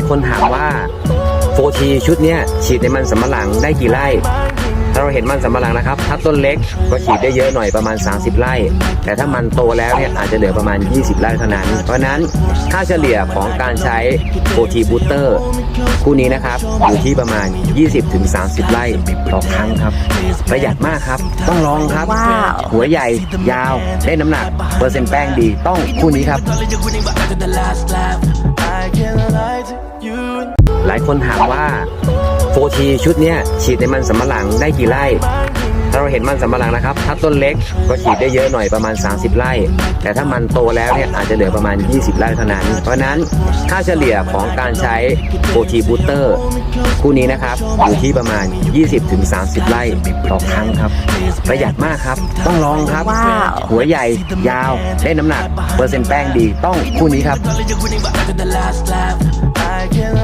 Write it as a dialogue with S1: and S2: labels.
S1: ายคนถามว่าโฟทีชุดเนี้ยฉีดในมันสำปะหลังได้กี่ไร่ถ้าเราเห็นมันสำปะหลังนะครับ ถ้าต้นเล็กก็ฉีดได้เยอะหน่อยประมาณ 30 ไร่ แต่ถ้ามันโตแล้วเนี่ยอาจจะเหลือประมาณ 20 ไร่เท่านั้น เพราะฉะนั้นค่าเฉลี่ยของการใช้โฟทีบูสเตอร์คู่นี้นะครับอยู่ที่ประมาณ 20-30 ไร่ต่อครั้งครับ ประหยัดมากครับ ต้องลองครับ
S2: ว้าว
S1: หัวใหญ่ยาวได้น้ำหนัก เปอร์เซ็นต์แป้งดีต้องคู่นี้ครับ หลายคนถามว่าโฟทีชุดเนี้ยฉีดในมันสำปะหลังได้กี่ไร่ ถ้าเราเห็นมันสำปะหลังนะครับ ถ้าต้นเล็กก็ฉีดได้เยอะหน่อยประมาณ 30 ไร่ แต่ถ้ามันโตแล้วเนี่ยอาจจะเหลือประมาณ 20 ไร่เท่านั้น เพราะฉะนั้นค่าเฉลี่ยของการใช้โฟทีบูสเตอร์คู่นี้นะครับอยู่ที่ประมาณ 20-30 ไร่ต่อครั้งครับ ประหยัดมากครับ ต้องลองครับ
S2: ว้าว
S1: หัวใหญ่ยาวได้น้ำหนักเปอร์เซ็นต์แป้งดีต้องคู่นี้ครับ
S3: I